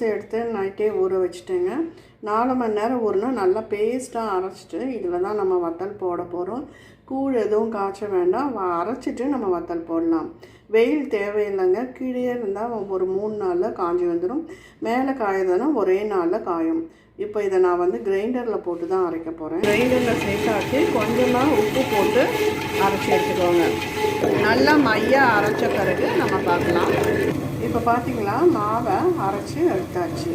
ரைஸை எடுத்து நைட்டே ஊற வச்சுட்டேங்க. நாலு மணி நேரம் ஊறினா நல்லா பேஸ்ட்டாக அரைச்சிட்டு இதில் தான் நம்ம வத்தல் போட போகிறோம் கூழ் எதுவும் காய்ச்ச வேண்டாம். வ- அரைச்சிட்டு நம்ம வத்தல் போடலாம். வெயில் தேவையில்லைங்க. கீழே இருந்தால் ஒரு மூணு நாளில் காஞ்சி வந்துடும் மேலே காயுதுன்னா ஒரே நாளில் காயும். இப்போ இதை நான் வந்து கிரைண்டரில் போட்டு தான் அரைக்க போகிறேன் கிரைண்டரில் சேர்த்தாச்சு. கொஞ்சமாக உப்பு போட்டு அரைச்சி எடுத்துக்கோங்க. நல்லா மையாக அரைச்ச பிறகு நம்ம பார்க்கலாம். இப்போ பார்த்தீங்களா மாவை அரைச்சி எடுத்தாச்சு.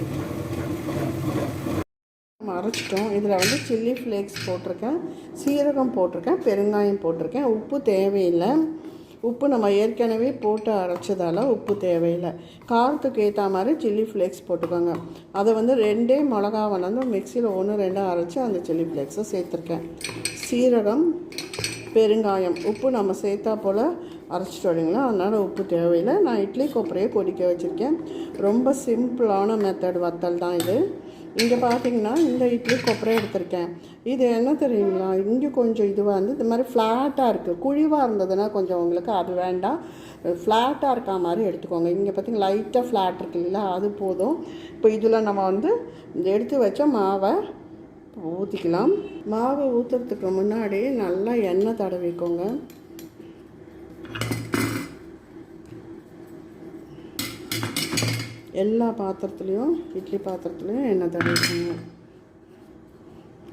நம்ம அரைச்சிட்டோம் இதில் வந்து சில்லி ஃப்ளேக்ஸ் போட்டிருக்கேன். சீரகம் போட்டிருக்கேன். பெருங்காயம் போட்டிருக்கேன். உப்பு தேவையில்லை. உப்பு நம்ம ஏற்கனவே போட்டு அரைச்சதால் உப்பு தேவையில்லை. காரத்துக்கு ஏற்ற மாதிரி சில்லி ஃப்ளேக்ஸ் போட்டுக்கோங்க. அதை வந்து ரெண்டே மிளகா வந்து மிக்சியில் ஒன்று ரெண்டாக அரைச்சி அந்த சில்லி ஃப்ளேக்ஸை சேர்த்துருக்கேன். சீரகம் பெருங்காயம். உப்பு நம்ம சேர்த்தா போல் அரைச்சிட்டு வரீங்களா அதனால் உப்பு தேவையில்லை. நான் இட்லி கொப்பரையை கொதிக்க வச்சுருக்கேன். ரொம்ப சிம்பிளான மெத்தட் வத்தல் தான் இது. இங்கே பார்த்தீங்கன்னா இந்த இட்லி கொப்பரை எடுத்திருக்கேன். இது என்ன தெரியுங்களா? இங்கே கொஞ்சம் இதுவாக வந்து இந்த மாதிரி ஃப்ளாட்டாக இருக்குது குழிவாக இருந்ததுன்னா கொஞ்சம் உங்களுக்கு அது வேண்டாம். ஃப்ளாட்டாக இருக்கா மாதிரி எடுத்துக்கோங்க. இங்கே பார்த்தீங்கன்னா லைட்டாக ஃப்ளாட் இருக்கு இல்லைங்களா? அது போதும். இப்போ இதில் நம்ம வந்து இந்த எடுத்து வச்ச மாவை ஊற்றிக்கலாம் மாவை ஊற்றுறதுக்கு முன்னாடி நல்லா எண்ணெய் தடவிக்கோங்க. எல்லா பாத்திரத்துலேயும் இட்லி பாத்திரத்துலேயும் எண்ணெய் தடவிக்கோங்க.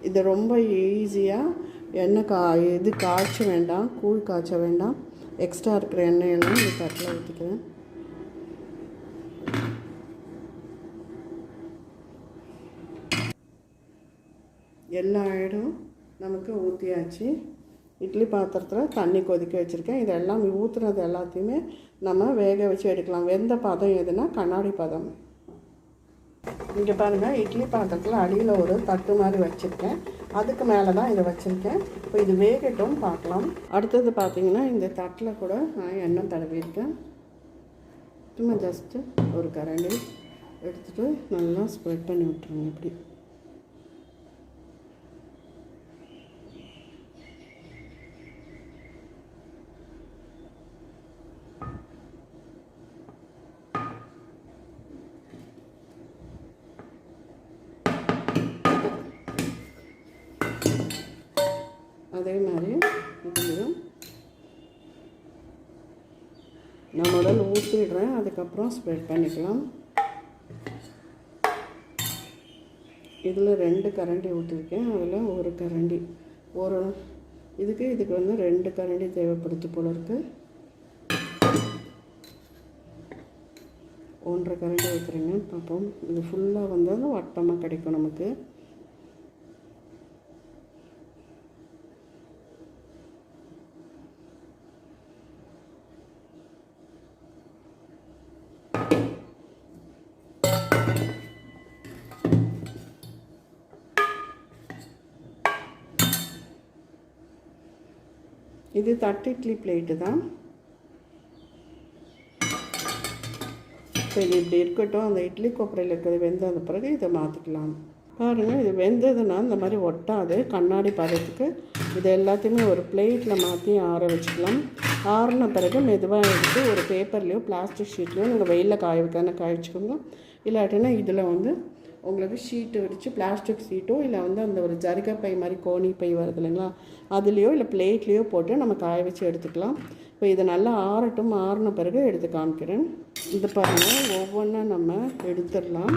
இது ரொம்ப ஈஸியாக எண்ணெய் கா இது காய்ச்ச வேண்டாம் கூழ் காய்ச்ச வேண்டாம். எக்ஸ்ட்ரா இருக்கிற எண்ணெயெல்லாம் இந்த தட்டில் ஊற்றிக்கிறேன் எல்லா இடம் நமக்கு ஊற்றியாச்சு இட்லி பாத்திரத்தில் தண்ணி கொதிக்க வச்சுருக்கேன். இதெல்லாம் ஊற்றுனது எல்லாத்தையுமே நம்ம வேக வச்சு எடுக்கலாம். வெந்த பதம் எதுனா கண்ணாடி பதம். இங்கே பாருங்கள் இட்லி பாத்திரத்தில் அடியில் ஒரு தட்டு மாதிரி வச்சுருக்கேன். அதுக்கு மேலே தான் இதை வச்சுருக்கேன். இப்போ இது வேகட்டும் பார்க்கலாம். அடுத்தது பார்த்திங்கன்னா இந்த தட்டில் கூட நான் எண்ணெய் தடவிருக்கேன் சும்மா ஜஸ்ட்டு ஒரு கரண்டி எடுத்துகிட்டு நல்லா ஸ்ப்ரெட் பண்ணி விட்டுருங்க இப்படி. அதே மாதிரி இதுலையும் நான் முதல்ல ஊற்றிடுறேன் அதுக்கப்புறம் ஸ்ப்ரெட் பண்ணிக்கலாம். இதில் ரெண்டு கரண்டி ஊற்றிருக்கேன் அதில் ஒரு கரண்டி. ஒரு இதுக்கு இதுக்கு வந்து ரெண்டு கரண்டி தேவைப்படுது போல இருக்குது ஒன்றரை கரண்டி வைக்கிறேங்க பார்ப்போம். இது ஃபுல்லாக வந்தாலும் வட்டமாக கிடைக்கும் நமக்கு. இது தட்டு இட்லி பிளேட்டு தான். சரி இப்படி இருக்கட்டும். அந்த இட்லி கொப்பரையில் இருக்கிறது வெந்தது பிறகு இதை மாற்றிக்கலாம் பாருங்கள் இது வெந்ததுன்னா இந்த மாதிரி ஒட்டாது. கண்ணாடி பதத்துக்கு இது எல்லாத்தையுமே ஒரு பிளேட்டில் மாற்றி ஆற வச்சுக்கலாம். ஆறின பிறகு மெதுவாக எடுத்து ஒரு பேப்பர்லேயோ பிளாஸ்டிக் ஷீட்லேயோ நீங்கள் வெயிலில் காய வைக்கான காய வச்சுக்கோங்க. இல்லாட்டினா இதில் வந்து உங்களுக்கு ஷீட்டு வச்சு பிளாஸ்டிக் ஷீட்டோ இல்லை வந்து அந்த ஒரு ஜரிகை பை மாதிரி கோணி பை வருது இல்லைங்களா? அதுலேயோ இல்லை பிளேட்லேயோ போட்டு நம்ம காய வச்சு எடுத்துக்கலாம். இப்போ இதை நல்லா ஆறட்டும் ஆறின பிறகு எடுத்து காமிக்கிறேன். இது பாருங்கள் ஒவ்வொன்றா நம்ம எடுத்துடலாம்.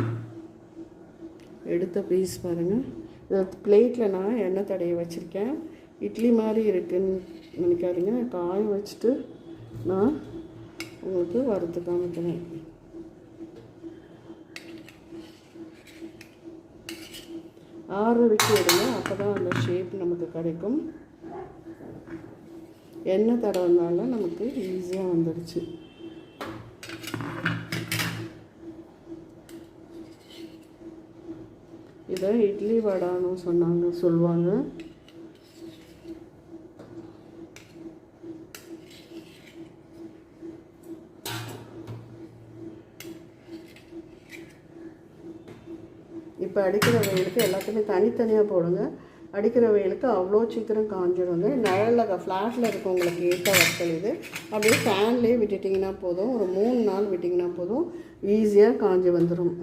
எடுத்த பீஸ் பாருங்கள் இதில் பிளேட்டில் நான் எண்ணெய் தடைய வச்சுருக்கேன். இட்லி மாதிரி இருக்குன்னு நினைக்காதீங்க. காய வச்சுட்டு நான் உங்களுக்கு வறுத்து காமிக்கிறேன். ஆறரைக்கு வரைக்கும் எடுங்க. அப்போ தான் அந்த ஷேப் நமக்கு கிடைக்கும். எண்ணெய் தடவைனால நமக்கு ஈஸியாக வந்துடுச்சு இதை இட்லி வடான்னு சொன்னாங்க சொல்லுவாங்க. இப்போ அடிக்கிற வெயிலுக்கு எல்லாத்தையுமே தனித்தனியாக போடுங்க. அடிக்கிற வெயிலுக்கு அவ்வளோ சீக்கிரம் காஞ்சிடுங்க. நிழலில் ஃப்ளாட்டில் இருக்கவங்களுக்கு ஏற்ற வத்தல் இது. அப்படியே ஃபேன்லேயே விட்டுட்டிங்கன்னா போதும். ஒரு மூணு நாள் விட்டிங்கன்னா போதும். ஈஸியாக காஞ்சி வந்துடும்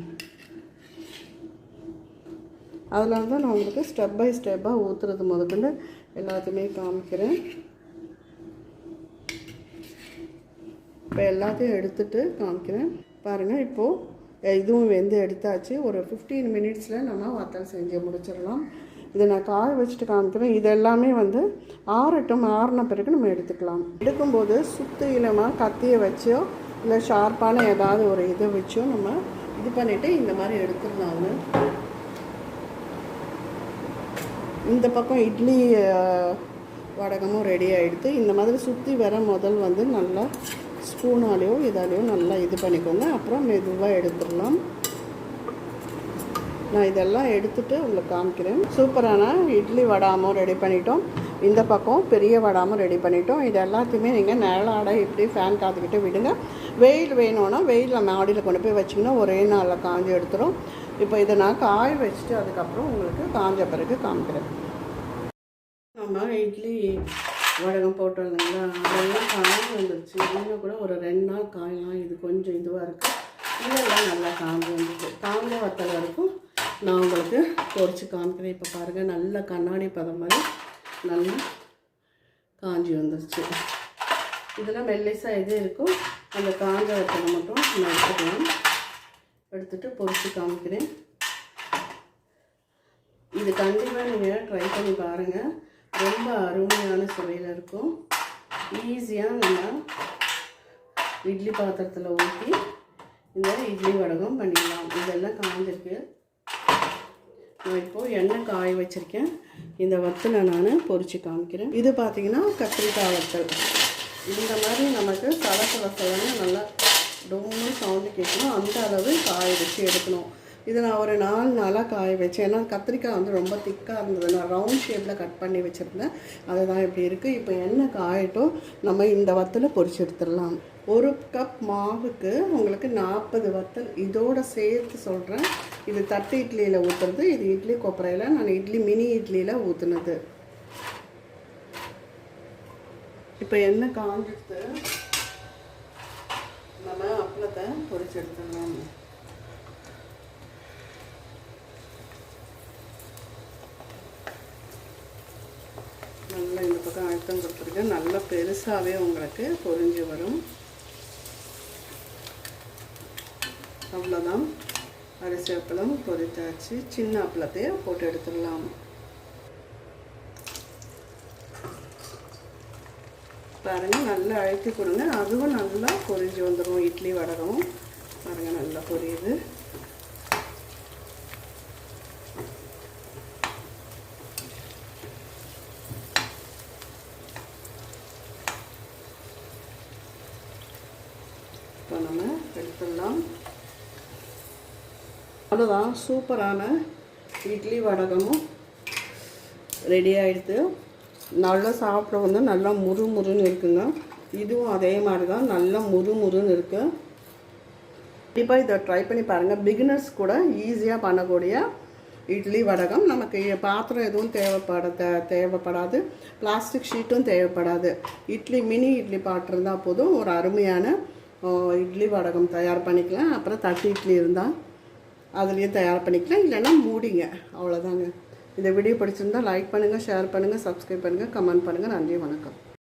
அதனால தான் நான் உங்களுக்கு ஸ்டெப் பை ஸ்டெப்பாக ஊற்றுறது முதற்கொண்டு எல்லாத்தையுமே காமிக்கிறேன். இப்போ எல்லாத்தையும் எடுத்துகிட்டு காமிக்கிறேன். பாருங்கள் இப்போது இதுவும் வெந்து எடுத்தாச்சு. ஒரு ஃபிஃப்டீன் மினிட்ஸில் நம்ம வத்தல் செஞ்சு முடிச்சிடலாம். இதை நான் காய வச்சுட்டு காமிக்கிறேன். இது எல்லாமே வந்து ஆறட்டும் ஆறின பிறகு நம்ம எடுத்துக்கலாம். எடுக்கும்போது சுத்து இலமாக கத்தியை வச்சோ இல்லை ஷார்ப்பான ஏதாவது ஒரு இதை வச்சோ நம்ம இது பண்ணிவிட்டு இந்த மாதிரி எடுத்துடலாங்க இந்த பக்கம் இட்லி வடகமும் ரெடி ஆகிடுது இந்த மாதிரி சுற்றி வர முதல் வந்து நல்லா ஸ்பூனாலேயோ இதாலேயோ நல்லா இது பண்ணிக்கோங்க. அப்புறம் மெதுவாக எடுத்துடலாம். நான் இதெல்லாம் எடுத்துட்டு உங்களுக்கு காமிக்கிறேன். சூப்பரான இட்லி வடாமும் ரெடி பண்ணிட்டோம். இந்த பக்கம் பெரிய வடாமும் ரெடி பண்ணிட்டோம். இது எல்லாத்தையுமே நீங்கள் நிழலாட இப்படி ஃபேன் காத்துக்கிட்டு விடுங்க. வெயில் வேணும்னா வெயிலில் மாடியில் கொண்டு போய் வச்சிங்கன்னா ஒரே நாளில் காஞ்சி எடுத்துரும். இப்போ இதை நான் காய வச்சுட்டு அதுக்கப்புறம் உங்களுக்கு காஞ்ச பிறகு காமிக்கிறேன். நம்ம இட்லி வடகம் போட்டு வந்தீங்களா? அதெல்லாம் காஞ்சி வந்துருச்சு இன்னும் கூட ஒரு ரெண்டு நாள் காயலாம். இது கொஞ்சம் இதுவாக இருக்குது இதெல்லாம் நல்லா காஞ்சி வந்துச்சு காஞ்ச வத்தல் வரைக்கும் நான் உங்களுக்கு பொறிச்சு காமிக்கிறேன். இப்போ பாருங்கள் நல்ல கண்ணாடி பதம் மாதிரி நல்லா காஞ்சி வந்துருச்சு. இதெல்லாம் மெல்லிசாக இது இருக்கும். அந்த காஞ்ச வத்தலை மட்டும் நான் எடுத்துக்கலாம். எடுத்துகிட்டு பொறிச்சு காமிக்கிறேன். இது கண்டிப்பாக நீங்கள் ட்ரை பண்ணி பாருங்கள் ரொம்ப அருமையான சுவையில் இருக்கும். ஈஸியாக நம்ம இட்லி பாத்திரத்தில் ஊற்றி இந்த இட்லி வடகம் பண்ணிடலாம். இதெல்லாம் காய்ஞ்சிருக்கு நான் இப்போது எண்ணெய் காய வச்சுருக்கேன். இந்த வத்தலை நான் பொறிச்சு காமிக்கிறேன். இது பார்த்திங்கன்னா கத்திரிக்காய் வத்தல். இந்த மாதிரி நமக்கு சலச நல்லா டோன்னு சவுண்டு கேட்கணும். அந்த அளவு காய வச்சு எடுக்கணும். இது நான் ஒரு நாலு நாளாக காய வச்சேன். ஏன்னா கத்திரிக்காய் வந்து ரொம்ப திக்காக இருந்தது. நான் ரவுண்ட் ஷேப்பில் கட் பண்ணி வச்சுருந்தேன். அதுதான் இப்படி இருக்குது இப்போ என்ன காயட்டும். நம்ம இந்த வத்தில் பொரிச்சு எடுத்துடலாம். ஒரு கப் மாவுக்கு உங்களுக்கு நாற்பது வத்தல். இதோட சேர்த்து சொல்கிறேன் இது தட்டு இட்லியில் ஊற்றுறது இது இட்லி கொப்பரையில். நான் இட்லி மினி இட்லியில் ஊற்றுனது இப்போ என்ன காஞ்சிட்டு நம்ம அப்பளத்தை பொரிச்சு எடுத்துடலாம் நல்லா இந்த பக்கம் அழுத்தம் கொடுத்துருக்கேன் நல்லா பெருசாகவே உங்களுக்கு பொறிஞ்சு வரும். அவ்வளோதான் அரிசி அப்பளம் பொறித்தாச்சு சின்ன அப்பளத்தையே போட்டு எடுத்துடலாம். பாருங்க நல்லா அழுத்தி கொடுங்க. அதுவும் நல்லா பொறிஞ்சு வந்துடும் இட்லி வடகம். பாருங்க நல்லா பொரியுது இப்போ நம்ம எடுத்துடலாம் அவ்வளோதான் சூப்பரான இட்லி வடகமும் ரெடி ஆகிடுது நல்லா சாப்பிட வந்து நல்லா முறு முறுன்னு இருக்குங்க. இதுவும் அதே மாதிரி தான் நல்லா முறு முறுன்னு இருக்குது கண்டிப்பாக இதை ட்ரை பண்ணி பாருங்கள் பிகினர்ஸ் கூட ஈஸியாக பண்ணக்கூடிய இட்லி வடகம். நமக்கு பாத்திரம் எதுவும் தேவைப்பட தே தேவைப்படாது. பிளாஸ்டிக் ஷீட்டும் தேவைப்படாது. இட்லி மினி இட்லி பாத்திரம் இருந்தால் போதும். ஒரு அருமையான இட்லி வடகம் தயார் பண்ணிக்கலாம். அப்புறம் தட்டு இட்லி இருந்தால் அதுலேயே தயார் பண்ணிக்கலாம். இல்லைன்னா மூடிங்க. அவ்வளோதாங்க இந்த வீடியோ பிடிச்சிருந்தால் லைக் பண்ணுங்கள் ஷேர் பண்ணுங்கள் சப்ஸ்கிரைப் பண்ணுங்கள் கமெண்ட் பண்ணுங்கள் நன்றி வணக்கம்.